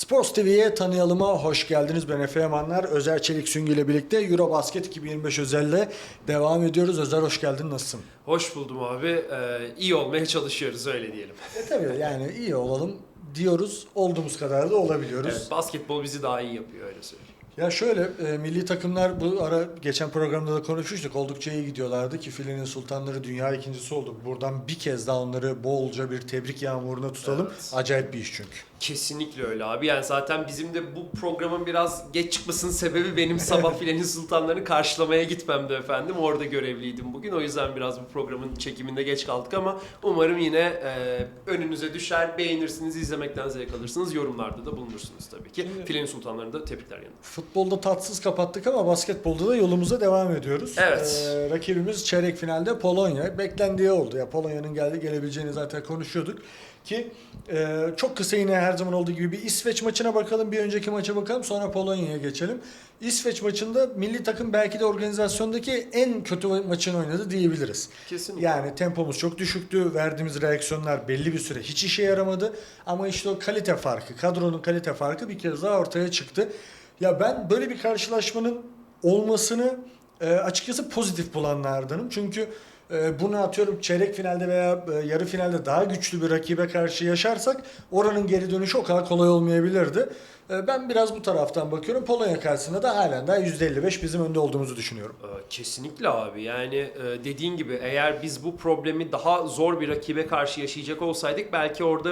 Sports TV'ye tanıyalıma hoş geldiniz. Ben Efe Yamanlar. Özer Çelik Süngü ile birlikte Eurobasket 2025 özelle devam ediyoruz. Özer hoş geldin. Nasılsın? Hoş buldum abi. Ee, iyi olmaya çalışıyoruz öyle diyelim. E tabii yani iyi olalım diyoruz. Olduğumuz kadar da olabiliyoruz. Evet, basketbol bizi daha iyi yapıyor öyle söyleyeyim. Ya şöyle e, milli takımlar bu ara geçen programda da konuşmuştuk. Oldukça iyi gidiyorlardı ki filenin sultanları dünya ikincisi oldu. Buradan bir kez daha onları bolca bir tebrik yağmuruna tutalım. Evet. Acayip bir iş çünkü. Kesinlikle öyle abi. Yani zaten bizim de bu programın biraz geç çıkmasının sebebi benim sabah filenin sultanlarını karşılamaya gitmemdi efendim. Orada görevliydim bugün. O yüzden biraz bu programın çekiminde geç kaldık ama umarım yine e, önünüze düşer, beğenirsiniz, izlemekten zevk alırsınız. Yorumlarda da bulunursunuz tabii ki. Filenin sultanlarını da tebrikler yanında. Futbolda tatsız kapattık ama basketbolda da yolumuza devam ediyoruz. Evet. Ee, rakibimiz çeyrek finalde Polonya. Beklendiği oldu. Ya Polonya'nın geldi gelebileceğini zaten konuşuyorduk. Ki e, çok kısa yine her zaman olduğu gibi bir İsveç maçına bakalım. Bir önceki maça bakalım. Sonra Polonya'ya geçelim. İsveç maçında milli takım belki de organizasyondaki en kötü maçını oynadı diyebiliriz. Kesinlikle. Yani tempomuz çok düşüktü. Verdiğimiz reaksiyonlar belli bir süre hiç işe yaramadı. Ama işte o kalite farkı, kadronun kalite farkı bir kez daha ortaya çıktı. Ya ben böyle bir karşılaşmanın olmasını e, açıkçası pozitif bulanlardanım. Çünkü bunu atıyorum çeyrek finalde veya e, yarı finalde daha güçlü bir rakibe karşı yaşarsak oranın geri dönüşü o kadar kolay olmayabilirdi. E, ben biraz bu taraftan bakıyorum. Polonya karşısında da halen daha %55 bizim önde olduğumuzu düşünüyorum. Ee, Kesinlikle abi yani e, dediğin gibi eğer biz bu problemi daha zor bir rakibe karşı yaşayacak olsaydık belki orada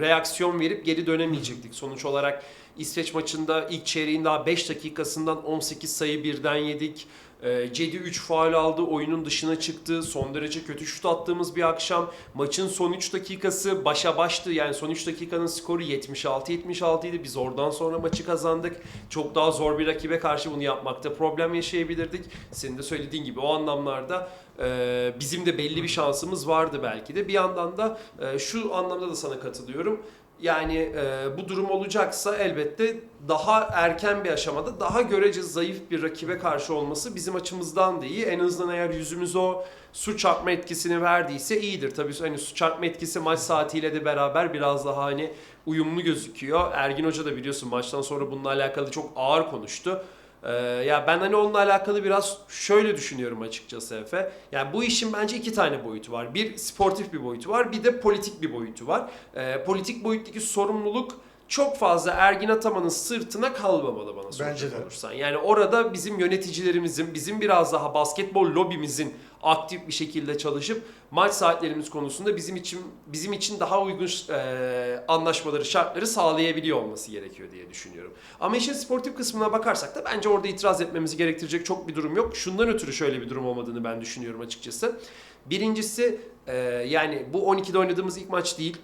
reaksiyon verip geri dönemeyecektik. Sonuç olarak İsveç maçında ilk çeyreğin daha 5 dakikasından 18 sayı birden yedik. Ee, Cedi 3 faul aldı, oyunun dışına çıktı. Son derece kötü şut attığımız bir akşam. Maçın son 3 dakikası başa baştı. Yani son 3 dakikanın skoru 76-76 idi. Biz oradan sonra maçı kazandık. Çok daha zor bir rakibe karşı bunu yapmakta problem yaşayabilirdik. Senin de söylediğin gibi o anlamlarda e, bizim de belli bir şansımız vardı belki de. Bir yandan da e, şu anlamda da sana katılıyorum. Yani e, bu durum olacaksa elbette daha erken bir aşamada daha görece zayıf bir rakibe karşı olması bizim açımızdan da iyi. En azından eğer yüzümüz o su çarpma etkisini verdiyse iyidir. Tabii hani su çarpma etkisi maç saatiyle de beraber biraz daha hani uyumlu gözüküyor. Ergin Hoca da biliyorsun maçtan sonra bununla alakalı çok ağır konuştu. Ee, ya ben hani onunla alakalı biraz şöyle düşünüyorum açıkçası Efe. Yani bu işin bence iki tane boyutu var. Bir sportif bir boyutu var, bir de politik bir boyutu var. Ee, politik boyuttaki sorumluluk çok fazla Ergin Ataman'ın sırtına kalmamalı bana soracak Bence de. olursan. Yani orada bizim yöneticilerimizin, bizim biraz daha basketbol lobimizin aktif bir şekilde çalışıp maç saatlerimiz konusunda bizim için bizim için daha uygun e, anlaşmaları, şartları sağlayabiliyor olması gerekiyor diye düşünüyorum. Ama işin sportif kısmına bakarsak da bence orada itiraz etmemizi gerektirecek çok bir durum yok. Şundan ötürü şöyle bir durum olmadığını ben düşünüyorum açıkçası. Birincisi e, yani bu 12'de oynadığımız ilk maç değil.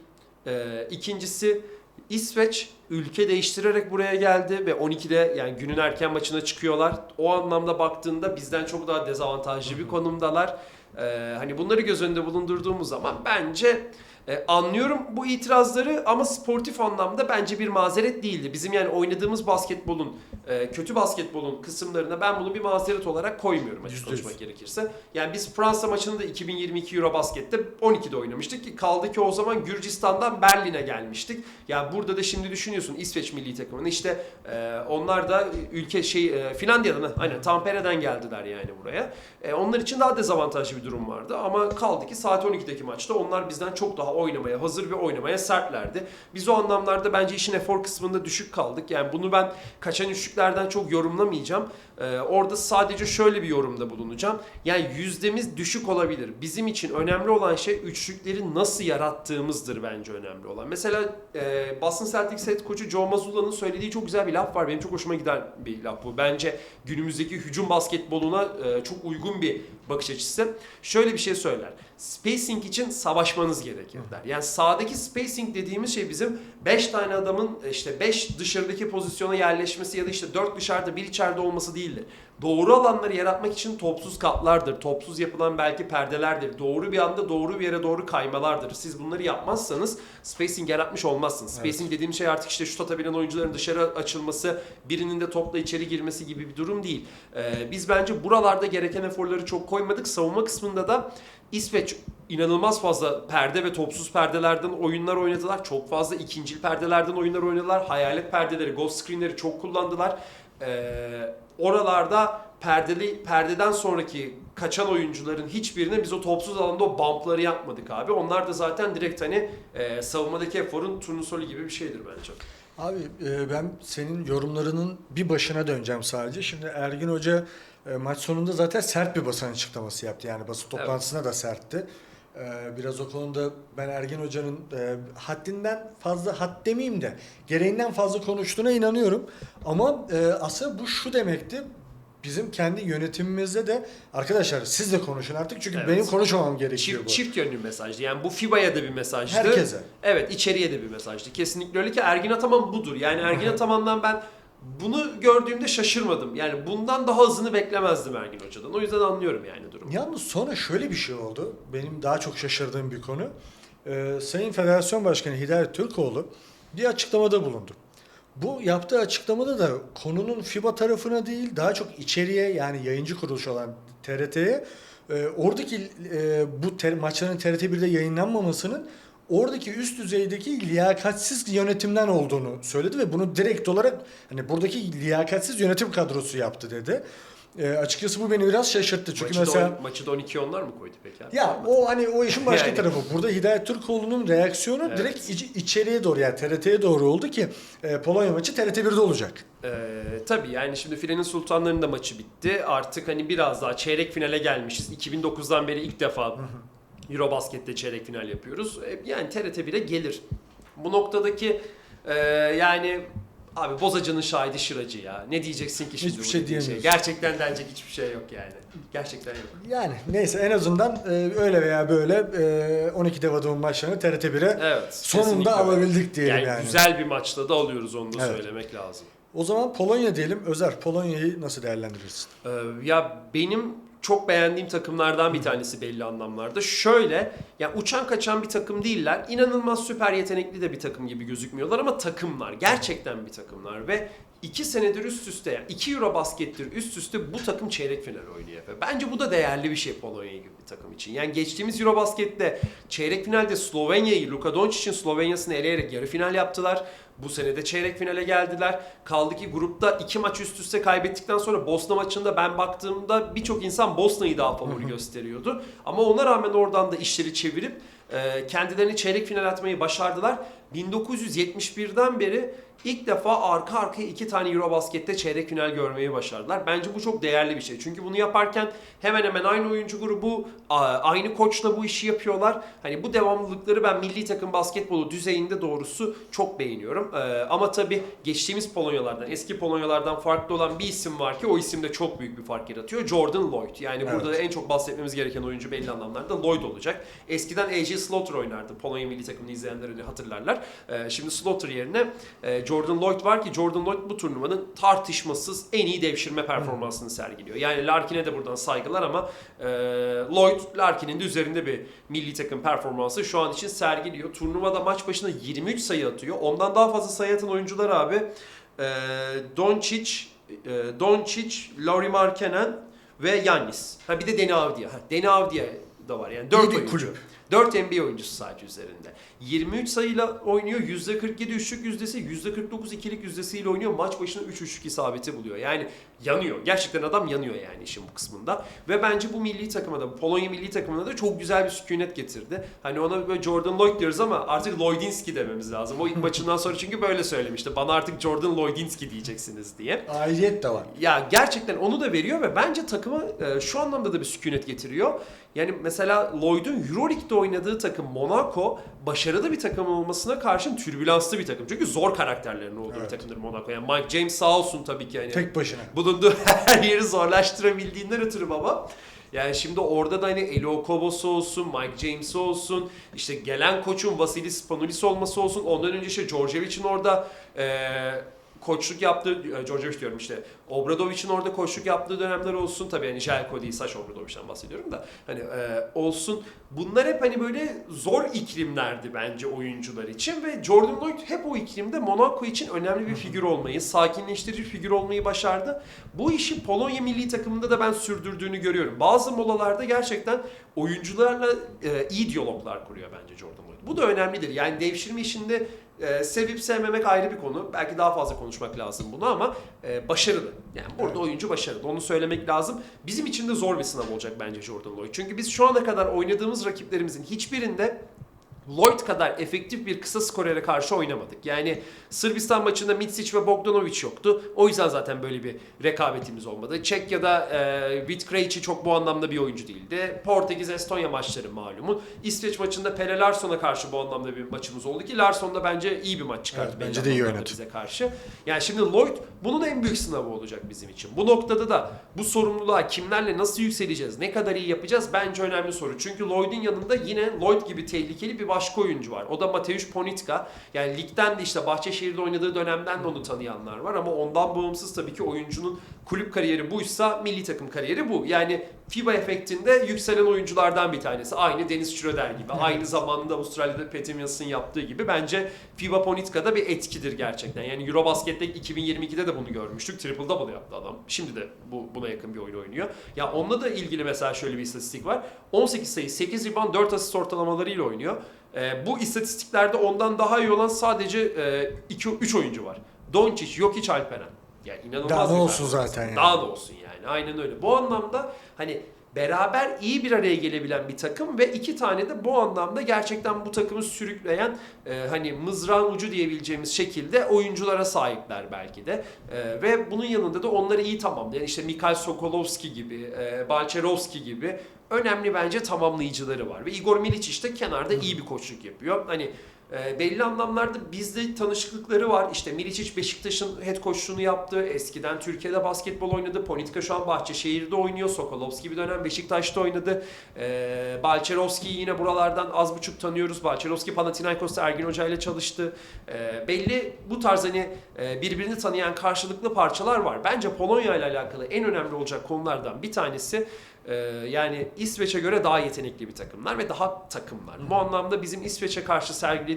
E, ikincisi İsveç ülke değiştirerek buraya geldi ve 12'de yani günün erken maçına çıkıyorlar. O anlamda baktığında bizden çok daha dezavantajlı bir konumdalar. Ee, hani bunları göz önünde bulundurduğumuz zaman bence e, anlıyorum bu itirazları ama sportif anlamda bence bir mazeret değildi. Bizim yani oynadığımız basketbolun, e, kötü basketbolun kısımlarına ben bunu bir mazeret olarak koymuyorum açık konuşmak gerekirse. Yani biz Fransa maçını da 2022 Eurobasket'te 12'de oynamıştık ki kaldı ki o zaman Gürcistan'dan Berlin'e gelmiştik. Yani burada da şimdi düşünüyorsun İsveç milli takımını işte e, onlar da ülke şey e, Finlandiya'dan aynen Tampere'den geldiler yani buraya. E, onlar için daha dezavantajlı bir durum vardı ama kaldı ki saat 12'deki maçta onlar bizden çok daha oynamaya hazır ve oynamaya sertlerdi. Biz o anlamlarda bence işin efor kısmında düşük kaldık. Yani bunu ben kaçan üçlüklerden çok yorumlamayacağım. E, orada sadece şöyle bir yorumda bulunacağım. Yani yüzdemiz düşük olabilir. Bizim için önemli olan şey üçlükleri nasıl yarattığımızdır bence önemli olan. Mesela e, Boston Celtics head koçu Joe Mazzulla'nın söylediği çok güzel bir laf var. Benim çok hoşuma giden bir laf bu. Bence günümüzdeki hücum basketboluna e, çok uygun bir bakış açısı. Şöyle bir şey söyler. Spacing için savaşmanız gerekir der. Yani sahadaki spacing dediğimiz şey bizim 5 tane adamın işte 5 dışarıdaki pozisyona yerleşmesi ya da işte 4 dışarıda bir içeride olması değildir. doğru alanları yaratmak için topsuz katlardır, topsuz yapılan belki perdelerdir, doğru bir anda doğru bir yere doğru kaymalardır. Siz bunları yapmazsanız spacing yaratmış olmazsınız. Spacing dediğim şey artık işte şut atabilen oyuncuların dışarı açılması, birinin de topla içeri girmesi gibi bir durum değil. Ee, biz bence buralarda gereken eforları çok koymadık. Savunma kısmında da İsveç inanılmaz fazla perde ve topsuz perdelerden oyunlar oynadılar. Çok fazla ikincil perdelerden oyunlar oynadılar. Hayalet perdeleri, ghost screenleri çok kullandılar. Ee, oralarda perdeli perdeden sonraki kaçan oyuncuların hiçbirine biz o topsuz alanda o bumpları yapmadık abi. Onlar da zaten direkt hani e, savunmadaki eforun turnusolü gibi bir şeydir bence. Abi e, ben senin yorumlarının bir başına döneceğim sadece. Şimdi Ergin Hoca e, maç sonunda zaten sert bir basın açıklaması yaptı. Yani basın toplantısına da sertti. E, Biraz o konuda ben Ergin Hoca'nın e, haddinden fazla had demeyeyim de gereğinden fazla konuştuğuna inanıyorum. Ama e, aslında bu şu demekti. Bizim kendi yönetimimizde de arkadaşlar siz de konuşun artık çünkü Evet. benim konuşmamam gerekiyor Çift, bu. çift yönlü mesajdı. Yani bu FIBA'ya da bir mesajdı. Herkese. Evet içeriye de bir mesajdı. Kesinlikle öyle ki Ergin Ataman budur. Yani Ergin Ataman'dan ben bunu gördüğümde şaşırmadım. Yani bundan daha hızını beklemezdim Ergin Hoca'dan. O yüzden anlıyorum yani durumu. Yalnız sonra şöyle bir şey oldu. Benim daha çok şaşırdığım bir konu. Ee, Sayın Federasyon Başkanı Hidayet Türkoğlu bir açıklamada bulundu. Bu yaptığı açıklamada da konunun FIBA tarafına değil daha çok içeriye yani yayıncı kuruluş olan TRT'ye e, oradaki e, bu ter, maçların TRT 1'de yayınlanmamasının oradaki üst düzeydeki liyakatsiz yönetimden olduğunu söyledi ve bunu direkt olarak hani buradaki liyakatsiz yönetim kadrosu yaptı dedi. E, açıkçası bu beni biraz şaşırttı. Çünkü maçı, mesela da, on- maçı da 12 onlar mı koydu peki abi? ya o hani o işin başka Yani. tarafı. Burada Hidayet Türkoğlu'nun reaksiyonu Evet. direkt iç- içeriye doğru yani TRT'ye doğru oldu ki e, Polonya maçı TRT 1'de olacak. Ee, tabii yani şimdi Filenin Sultanları'nın da maçı bitti. Artık hani biraz daha çeyrek finale gelmişiz. 2009'dan beri ilk defa Eurobasket'te çeyrek final yapıyoruz. Ee, Yani TRT 1'e gelir. Bu noktadaki e, yani abi Bozacı'nın şahidi Şıracı ya. Ne diyeceksin ki şimdi Hiçbir şey diyemiyorsun. Gerçekten denecek hiçbir şey yok yani. Gerçekten yok. Yani neyse en azından e, öyle veya böyle e, 12 dev adamın maçlarını TRT 1'e Evet. sonunda alabildik diyelim Yani, yani. güzel bir maçta da alıyoruz onu da Evet. söylemek lazım. O zaman Polonya diyelim. Özer Polonya'yı nasıl değerlendirirsin? Ee, ya benim çok beğendiğim takımlardan bir tanesi belli anlamlarda. Şöyle, ya uçan kaçan bir takım değiller. İnanılmaz süper yetenekli de bir takım gibi gözükmüyorlar ama takımlar. Gerçekten bir takımlar ve iki senedir üst üste, yani iki Euro baskettir üst üste bu takım çeyrek final oynuyor. Ve bence bu da değerli bir şey Polonya gibi bir takım için. Yani geçtiğimiz Euro baskette çeyrek finalde Slovenya'yı, Luka Doncic'in Slovenya'sını eleyerek yarı final yaptılar. Bu sene de çeyrek finale geldiler. Kaldı ki grupta iki maç üst üste kaybettikten sonra Bosna maçında ben baktığımda birçok insan Bosna'yı daha favori gösteriyordu. Ama ona rağmen oradan da işleri çevirip kendilerini çeyrek final atmayı başardılar. 1971'den beri ilk defa arka arkaya iki tane Eurobasket'te çeyrek final görmeyi başardılar. Bence bu çok değerli bir şey. Çünkü bunu yaparken hemen hemen aynı oyuncu grubu, aynı koçla bu işi yapıyorlar. Hani bu devamlılıkları ben milli takım basketbolu düzeyinde doğrusu çok beğeniyorum. Ee, ama tabii geçtiğimiz Polonyalardan, eski Polonyalardan farklı olan bir isim var ki o isim de çok büyük bir fark yaratıyor. Jordan Lloyd. Yani burada Evet. en çok bahsetmemiz gereken oyuncu belli anlamlarda Lloyd olacak. Eskiden AJ Slaughter oynardı. Polonya milli takımını izleyenler öyle hatırlarlar. Ee, şimdi Slaughter yerine e, Jordan Lloyd var ki Jordan Lloyd bu turnuvanın tartışmasız en iyi devşirme performansını sergiliyor. Yani Larkin'e de buradan saygılar ama e, Lloyd Larkin'in de üzerinde bir milli takım performansı şu an için sergiliyor. Turnuvada maç başına 23 sayı atıyor. Ondan daha fazla sayı atan oyuncular abi e, Doncic, e, Doncic, Lauri Markkanen ve Yannis. Ha bir de Deni Avdija. Ha, Deni Avdija da var yani 4 Yedi oyuncu. kulüp. 4 NBA oyuncusu sadece üzerinde. 23 sayıyla oynuyor. %47 üçlük yüzdesi, %49 ikilik yüzdesiyle oynuyor. Maç başına 3 üçlük isabeti buluyor. Yani yanıyor. Gerçekten adam yanıyor yani işin bu kısmında. Ve bence bu milli takıma da, Polonya milli takımına da çok güzel bir sükunet getirdi. Hani ona böyle Jordan Lloyd diyoruz ama artık Lloydinski dememiz lazım. O ilk maçından sonra çünkü böyle söylemişti. Bana artık Jordan Lloydinski diyeceksiniz diye. Aidiyet de var. Ya gerçekten onu da veriyor ve bence takıma e, şu anlamda da bir sükunet getiriyor. Yani mesela Lloyd'un Euroleague'de oynadığı takım Monaco başarılı bir takım olmasına karşın türbülanslı bir takım. Çünkü zor karakterlerin olduğu Evet. bir takımdır Monaco. Yani Mike James sağ olsun tabii ki hani Tek başına. bulunduğu her yeri zorlaştırabildiğinden ötürü baba. Yani şimdi orada da hani Eli Okobos olsun, Mike James olsun, işte gelen koçun Vasilis Spanoulis olması olsun. Ondan önce işte Djordjevic'in orada eee koçluk yaptığı, e, Djordjevic diyorum işte, Obradovic'in orada koçluk yaptığı dönemler olsun. Tabii hani Jelko değil, Saş Obradovic'den bahsediyorum da. Hani e, olsun. Bunlar hep hani böyle zor iklimlerdi bence oyuncular için ve Jordan Lloyd hep o iklimde Monaco için önemli bir figür olmayı, sakinleştirici figür olmayı başardı. Bu işi Polonya milli takımında da ben sürdürdüğünü görüyorum. Bazı molalarda gerçekten oyuncularla e, iyi diyaloglar kuruyor bence Jordan Lloyd. Bu da önemlidir. Yani devşirme işinde e, sevip sevmemek ayrı bir konu. Belki daha fazla konuşmak lazım bunu ama e, başarılı. Yani burada Evet. oyuncu başarılı. Onu söylemek lazım. Bizim için de zor bir sınav olacak bence Jordan Lloyd. Çünkü biz şu ana kadar oynadığımız rakiplerimizin hiçbirinde Lloyd kadar efektif bir kısa skorere karşı oynamadık. Yani Sırbistan maçında Mitsic ve Bogdanovic yoktu. O yüzden zaten böyle bir rekabetimiz olmadı. Çekya'da e, Vit Krejci çok bu anlamda bir oyuncu değildi. Portekiz Estonya maçları malumun. İsveç maçında Pere Larsson'a karşı bu anlamda bir maçımız oldu ki Larsson da bence iyi bir maç çıkarttı. Evet, bence de iyi oynadı. Bize karşı. Yani şimdi Lloyd bunun en büyük sınavı olacak bizim için. Bu noktada da bu sorumluluğa kimlerle nasıl yükseleceğiz, ne kadar iyi yapacağız bence önemli soru. Çünkü Lloyd'un yanında yine Lloyd gibi tehlikeli bir başka oyuncu var. O da Mateusz Ponitka. Yani ligden de işte Bahçeşehir'de oynadığı dönemden de onu tanıyanlar var ama ondan bağımsız tabii ki oyuncunun kulüp kariyeri buysa milli takım kariyeri bu. Yani FIBA efektinde yükselen oyunculardan bir tanesi. Aynı Deniz Schröder gibi. Aynı zamanda Avustralya'da Pat Mils'ın yaptığı gibi. Bence FIBA Ponitka'da bir etkidir gerçekten. Yani Eurobasket'te 2022'de de bunu görmüştük. Triple double yaptı adam. Şimdi de bu buna yakın bir oyun oynuyor. Ya onunla da ilgili mesela şöyle bir istatistik var. 18 sayı, 8 rebound, 4 asist ortalamalarıyla oynuyor. Ee, bu istatistiklerde ondan daha iyi olan sadece 2 3 oyuncu var. Doncic, Jokic, Alperen. Yani inanılmaz Daha ne bir olsun zaten yani. Daha da olsun yani. Aynen öyle. Bu anlamda hani beraber iyi bir araya gelebilen bir takım ve iki tane de bu anlamda gerçekten bu takımı sürükleyen e, hani mızrağın ucu diyebileceğimiz şekilde oyunculara sahipler belki de. E, ve bunun yanında da onları iyi tamamlayan işte Mikhail Sokolovski gibi, e, Balcerovski gibi önemli bence tamamlayıcıları var. Ve Igor Milic de kenarda iyi bir koçluk yapıyor. Hani e, belli anlamlarda bizde tanışıklıkları var. İşte Milicic Beşiktaş'ın head coachluğunu yaptı. Eskiden Türkiye'de basketbol oynadı. Ponitka şu an Bahçeşehir'de oynuyor. Sokolovski bir dönem Beşiktaş'ta oynadı. E, Balcerovski'yi yine buralardan az buçuk tanıyoruz. Balcerovski Panathinaikos'ta Ergin Hoca ile çalıştı. E, belli bu tarz hani e, birbirini tanıyan karşılıklı parçalar var. Bence Polonya ile alakalı en önemli olacak konulardan bir tanesi ee, yani İsveç'e göre daha yetenekli bir takımlar ve daha takımlar. Bu anlamda bizim İsveç'e karşı sergilediğimiz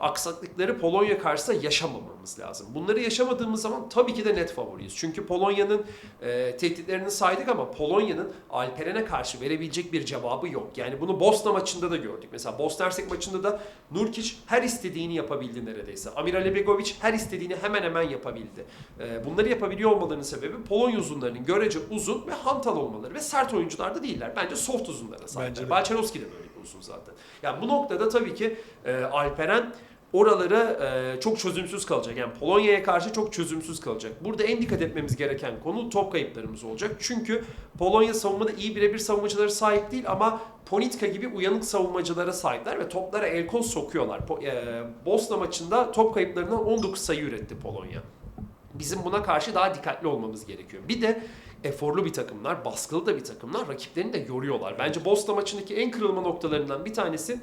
aksaklıkları Polonya karşısında yaşamamamız lazım. Bunları yaşamadığımız zaman tabii ki de net favoriyiz. Çünkü Polonya'nın e, tehditlerini saydık ama Polonya'nın Alperen'e karşı verebilecek bir cevabı yok. Yani bunu Bosna maçında da gördük. Mesela Bosna Hersek maçında da Nurkic her istediğini yapabildi neredeyse. Amir Alebegovic her istediğini hemen hemen yapabildi. E, bunları yapabiliyor olmalarının sebebi Polonya uzunlarının görece uzun ve hantal olmaları ve sert oyuncular da değiller. Bence soft uzunlara sahipler. de. Balcerovski de böyle uzun zaten. Yani bu noktada tabii ki e, Alperen oralara e, çok çözümsüz kalacak. Yani Polonya'ya karşı çok çözümsüz kalacak. Burada en dikkat etmemiz gereken konu top kayıplarımız olacak. Çünkü Polonya savunmada iyi birebir savunmacılara sahip değil ama Ponitka gibi uyanık savunmacılara sahipler ve toplara el kol sokuyorlar. Po- e, Bosna maçında top kayıplarından 19 sayı üretti Polonya. Bizim buna karşı daha dikkatli olmamız gerekiyor. Bir de eforlu bir takımlar, baskılı da bir takımlar rakiplerini de yoruyorlar. Bence Bosna maçındaki en kırılma noktalarından bir tanesi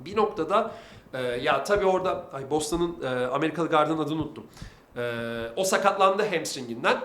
bir noktada e, ya tabii orada ay Bosna'nın e, Amerikalı gardın adını unuttum. E, o sakatlandı hamstringinden.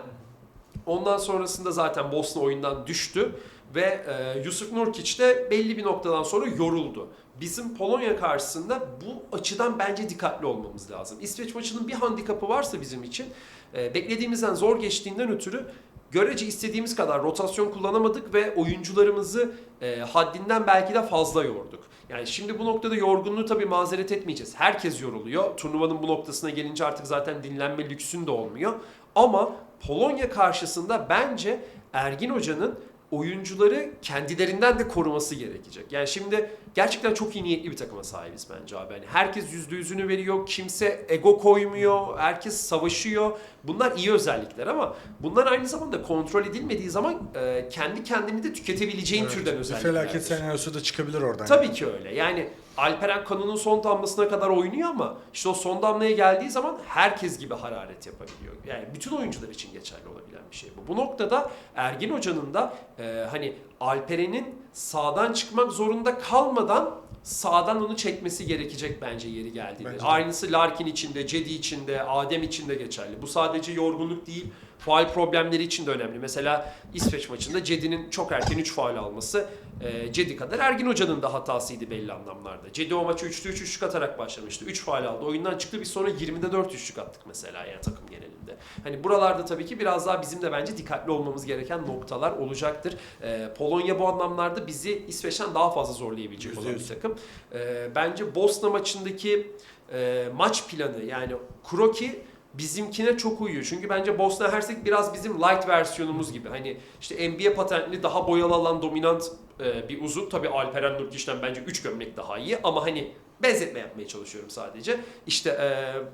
Ondan sonrasında zaten Bosna oyundan düştü ve e, Yusuf Nurkic de belli bir noktadan sonra yoruldu. Bizim Polonya karşısında bu açıdan bence dikkatli olmamız lazım. İsveç maçının bir handikapı varsa bizim için e, beklediğimizden zor geçtiğinden ötürü görece istediğimiz kadar rotasyon kullanamadık ve oyuncularımızı e, haddinden belki de fazla yorduk. Yani şimdi bu noktada yorgunluğu tabii mazeret etmeyeceğiz. Herkes yoruluyor. Turnuvanın bu noktasına gelince artık zaten dinlenme lüksün de olmuyor. Ama Polonya karşısında bence Ergin Hoca'nın oyuncuları kendilerinden de koruması gerekecek. Yani şimdi gerçekten çok iyi niyetli bir takıma sahibiz bence abi. Yani herkes yüzde yüzünü veriyor, kimse ego koymuyor, herkes savaşıyor. Bunlar iyi özellikler ama bunlar aynı zamanda kontrol edilmediği zaman e, kendi kendini de tüketebileceğin Evet, türden özellikler. felaket senaryosu da çıkabilir oradan. Tabii ki öyle. Yani Alperen kanının son damlasına kadar oynuyor ama işte o son damlaya geldiği zaman herkes gibi hararet yapabiliyor. Yani bütün oyuncular için geçerli olabilen bir şey bu. Bu noktada Ergin Hoca'nın da e, hani Alperen'in sağdan çıkmak zorunda kalmadan sağdan onu çekmesi gerekecek bence yeri geldiğinde. Bence de. Aynısı Larkin içinde, Cedi içinde, Adem için de geçerli. Bu sadece yorgunluk değil, faal problemleri için de önemli. Mesela İsveç maçında Cedi'nin çok erken 3 faal alması e, Cedi kadar Ergin Hoca'nın da hatasıydı belli anlamlarda. Cedi o maçı 3'te 3 üçlük atarak başlamıştı. 3 faal aldı. Oyundan çıktı. Biz sonra 20'de 4 üçlük attık mesela yani takım genelinde. Hani buralarda tabii ki biraz daha bizim de bence dikkatli olmamız gereken noktalar olacaktır. E, Polonya bu anlamlarda bizi İsveç'ten daha fazla zorlayabilecek olan bir takım. E, bence Bosna maçındaki e, maç planı yani Kroki bizimkine çok uyuyor. Çünkü bence Bosna Hersek biraz bizim light versiyonumuz gibi. Hani işte NBA patentli daha boyalı alan dominant e, bir uzun. Tabii Alperen Nurkiş'ten bence 3 gömlek daha iyi ama hani benzetme yapmaya çalışıyorum sadece. İşte e,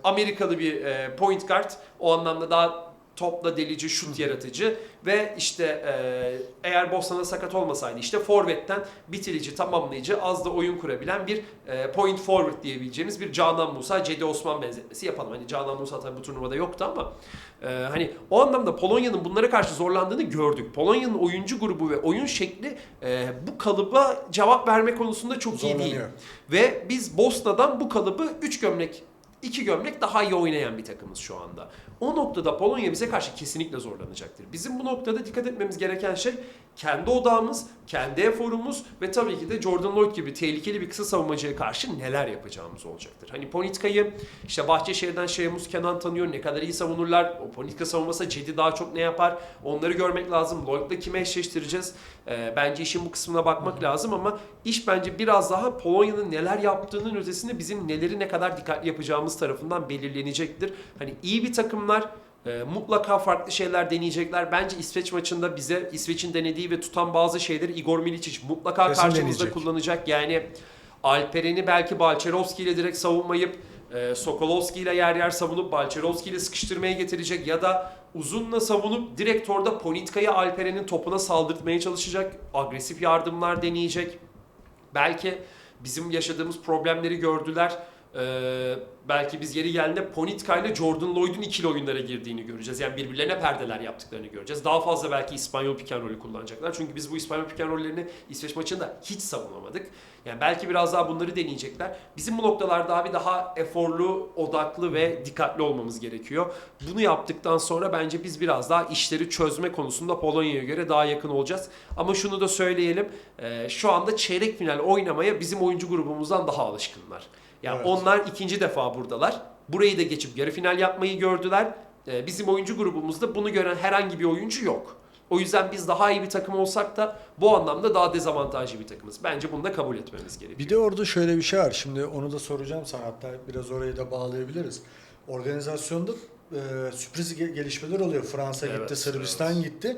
Amerikalı bir e, point guard o anlamda daha topla delici, şut yaratıcı ve işte e, eğer Bosna'da sakat olmasaydı işte forvetten bitirici, tamamlayıcı, az da oyun kurabilen bir e, point forward diyebileceğimiz bir Canan Musa, Cedi Osman benzetmesi yapalım. Hani Canan Musa tabii bu turnuvada yoktu ama e, hani o anlamda Polonya'nın bunlara karşı zorlandığını gördük. Polonya'nın oyuncu grubu ve oyun şekli e, bu kalıba cevap verme konusunda çok iyi değil. Ve biz Bosna'dan bu kalıbı 3 gömlek, 2 gömlek daha iyi oynayan bir takımız şu anda. O noktada Polonya bize karşı kesinlikle zorlanacaktır. Bizim bu noktada dikkat etmemiz gereken şey kendi odağımız, kendi eforumuz ve tabii ki de Jordan Lloyd gibi tehlikeli bir kısa savunmacıya karşı neler yapacağımız olacaktır. Hani Ponitka'yı işte Bahçeşehir'den Şeyhmus Kenan tanıyor. Ne kadar iyi savunurlar. O Ponitka savunmasa Cedi daha çok ne yapar? Onları görmek lazım. Lloyd'la kime eşleştireceğiz? Ee, bence işin bu kısmına bakmak lazım ama iş bence biraz daha Polonya'nın neler yaptığının ötesinde bizim neleri ne kadar dikkatli yapacağımız tarafından belirlenecektir. Hani iyi bir takımlar e, mutlaka farklı şeyler deneyecekler. Bence İsveç maçında bize İsveç'in denediği ve tutan bazı şeyleri Igor Miličić mutlaka Kesin karşımızda deneyecek. kullanacak. Yani Alperen'i belki Balçerovski ile direkt savunmayıp e, Sokolovski ile yer yer savunup Balçerovski ile sıkıştırmaya getirecek ya da uzunla savunup direkt orada Ponitka'yı Alperen'in topuna saldırtmaya çalışacak. Agresif yardımlar deneyecek. Belki bizim yaşadığımız problemleri gördüler. Ee, belki biz yeri geldiğinde Ponitka ile Jordan Lloyd'un ikili oyunlara girdiğini göreceğiz. Yani birbirlerine perdeler yaptıklarını göreceğiz. Daha fazla belki İspanyol pick and roll'ü kullanacaklar. Çünkü biz bu İspanyol pick and roll'lerini İsveç maçında hiç savunamadık. Yani belki biraz daha bunları deneyecekler. Bizim bu noktalarda abi daha eforlu, odaklı ve dikkatli olmamız gerekiyor. Bunu yaptıktan sonra bence biz biraz daha işleri çözme konusunda Polonya'ya göre daha yakın olacağız. Ama şunu da söyleyelim. e, Şu anda çeyrek final oynamaya bizim oyuncu grubumuzdan daha alışkınlar. Yani Evet. onlar ikinci defa buradalar. Burayı da geçip yarı final yapmayı gördüler. Ee, Bizim oyuncu grubumuzda bunu gören herhangi bir oyuncu yok. O yüzden biz daha iyi bir takım olsak da bu anlamda daha dezavantajlı bir takımız. Bence bunu da kabul etmemiz gerekiyor. Bir de orada şöyle bir şey var. Şimdi onu da soracağım sana. Hatta biraz orayı da bağlayabiliriz. Organizasyonda e, sürpriz ge- gelişmeler oluyor. Fransa Evet, gitti, Sırbistan evet. gitti.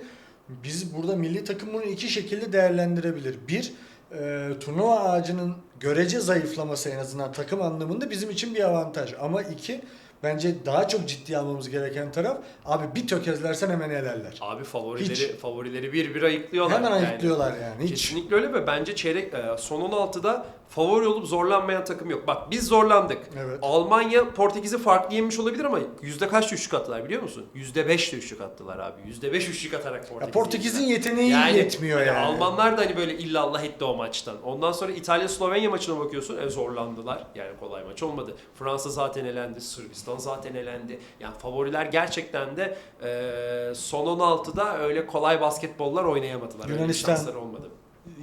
Biz burada milli takım bunu iki şekilde değerlendirebilir. Bir, e, turnuva ağacının görece zayıflaması en azından takım anlamında bizim için bir avantaj. Ama iki, bence daha çok ciddiye almamız gereken taraf abi bir tökezlersen hemen elerler. Abi favorileri Hiç. favorileri bir bir ayıklıyorlar. Hemen yani. ayıklıyorlar yani. Hiç. Kesinlikle öyle ve bence çeyrek e, son 16'da favori olup zorlanmayan takım yok. Bak biz zorlandık. Evet. Almanya Portekiz'i farklı yenmiş olabilir ama yüzde kaç üçlük attılar biliyor musun? Yüzde beş de üçlük attılar abi. Yüzde beş üçlük atarak Portekiz'i Portekiz'in yeteneği yetmiyor hani yani. Almanlar da hani böyle illallah etti o maçtan. Ondan sonra İtalya Slovenya maçına bakıyorsun. E zorlandılar. Yani kolay maç olmadı. Fransa zaten elendi. Sırbistan zaten elendi. Yani favoriler gerçekten de e, son 16'da öyle kolay basketbollar oynayamadılar. Öyle Yunanistan- şansları olmadı.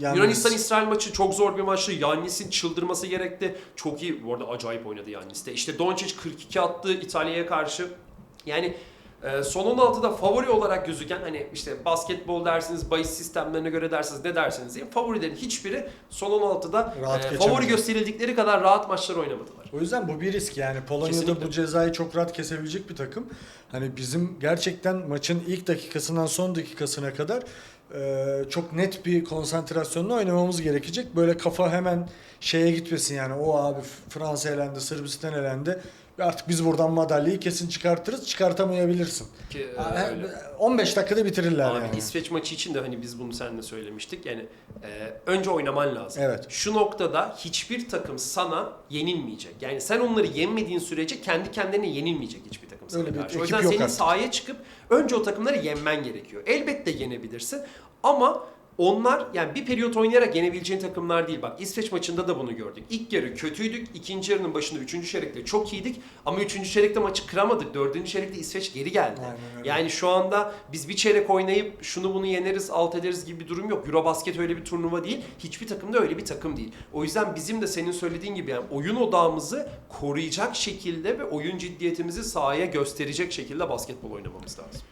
Yalnız- Yunanistan İsrail maçı çok zor bir maçtı. Yannis'in çıldırması gerekti. Çok iyi. Bu arada acayip oynadı Yannis de. İşte Doncic 42 attı İtalya'ya karşı. Yani e, son 16'da favori olarak gözüken hani işte basketbol dersiniz, bahis sistemlerine göre dersiniz ne dersiniz diye favorilerin hiçbiri son 16'da Rahat e, geçemedi. favori gösterildikleri kadar rahat maçlar oynamadılar. O yüzden bu bir risk yani Polonya'da Kesinlikle. bu cezayı çok rahat kesebilecek bir takım. Hani bizim gerçekten maçın ilk dakikasından son dakikasına kadar e, çok net bir konsantrasyonla oynamamız gerekecek. Böyle kafa hemen şeye gitmesin yani o abi Fransa elendi, Sırbistan elendi. Artık biz buradan madalyayı kesin çıkartırız. Çıkartamayabilirsin. Ki, e, Ha, öyle. 15 dakikada bitirirler Abi yani. İsveç maçı için de hani biz bunu seninle söylemiştik. Yani e, önce oynaman lazım. Evet. Şu noktada hiçbir takım sana yenilmeyecek. Yani sen onları yenmediğin sürece kendi kendine yenilmeyecek hiçbir takım sana Öyle bir karşı. O ekip yüzden yok senin artık. sahaya çıkıp önce o takımları yenmen gerekiyor. Elbette yenebilirsin ama onlar yani bir periyot oynayarak yenebileceğin takımlar değil. Bak İsveç maçında da bunu gördük. İlk yarı kötüydük. ikinci yarının başında üçüncü çeyrekte çok iyiydik. Ama üçüncü çeyrekte maçı kıramadık. Dördüncü çeyrekte İsveç geri geldi. Aynen. Yani şu anda biz bir çeyrek oynayıp şunu bunu yeneriz, alt ederiz gibi bir durum yok. Eurobasket öyle bir turnuva değil. Hiçbir takım da öyle bir takım değil. O yüzden bizim de senin söylediğin gibi yani oyun odağımızı koruyacak şekilde ve oyun ciddiyetimizi sahaya gösterecek şekilde basketbol oynamamız lazım.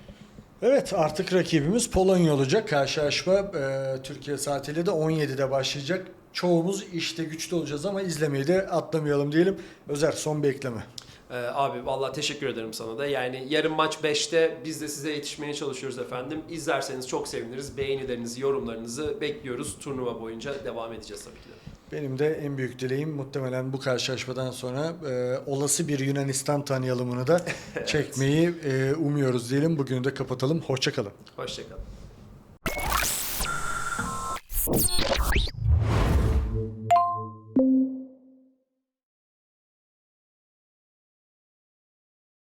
Evet artık rakibimiz Polonya olacak. Karşılaşma e, Türkiye saatiyle de 17'de başlayacak. Çoğumuz işte güçlü olacağız ama izlemeyi de atlamayalım diyelim. Özer son bir ekleme. Ee, abi vallahi teşekkür ederim sana da. Yani yarın maç 5'te biz de size yetişmeye çalışıyoruz efendim. İzlerseniz çok seviniriz. Beğenilerinizi, yorumlarınızı bekliyoruz. Turnuva boyunca devam edeceğiz tabii ki de. Benim de en büyük dileğim muhtemelen bu karşılaşmadan sonra e, olası bir Yunanistan tanıyalımını da çekmeyi e, umuyoruz diyelim. Bugünü de kapatalım. Hoşçakalın. Hoşçakalın.